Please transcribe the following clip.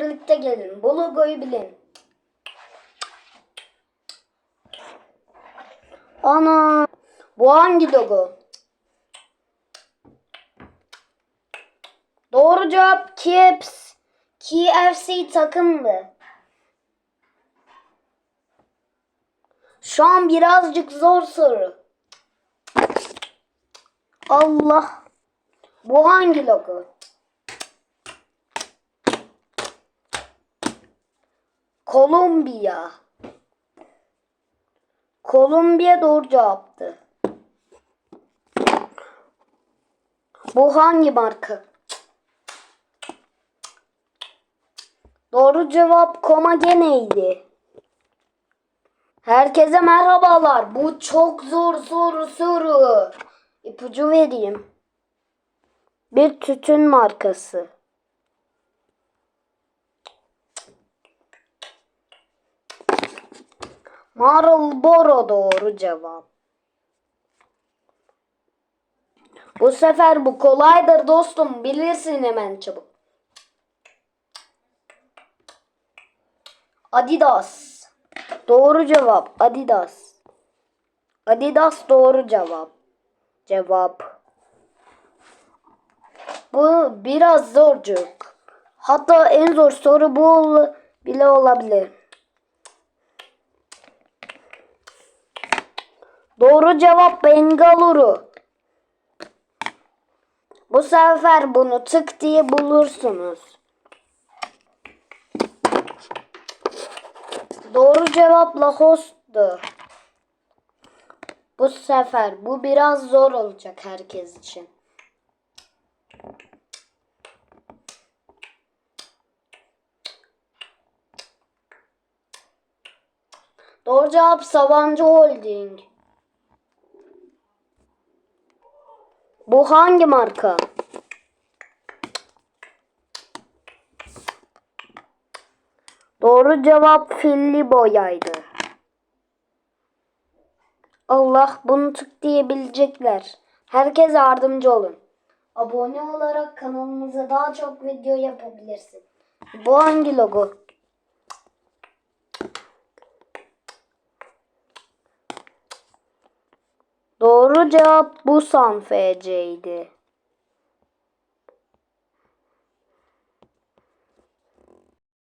birlikte gelin. Bu logoyu bilin. Ana. Bu hangi logo? Doğru cevap KFC. KFC takımdı. Şu an birazcık zor soru. Allah. Bu hangi logo? Kolombiya. Kolombiya doğru cevaptı. Bu hangi marka? Doğru cevap Komagene'ydi. Herkese merhabalar. Bu çok zor soru soru. İpucu vereyim. Bir tütün markası. Marlboro doğru cevap. Bu sefer bu kolaydır dostum. Bilirsin hemen çabuk. Adidas. Doğru cevap. Adidas. Adidas doğru cevap. Cevap. Bu biraz zorcuk. Hatta en zor soru bu bile olabilir. Doğru cevap Bengaluru. Bu sefer bunu tık diye bulursunuz. Doğru cevap Lacoste'du. Bu sefer bu biraz zor olacak herkes için. Doğru cevap Sabancı Holding. Bu hangi marka? Doğru cevap filli boyaydı. Allah bunu tık diyebilecekler. Herkes yardımcı olun. Abone olarak kanalımıza daha çok video yapabilirsin. Bu hangi logo? Doğru cevap Busan FC'ydi.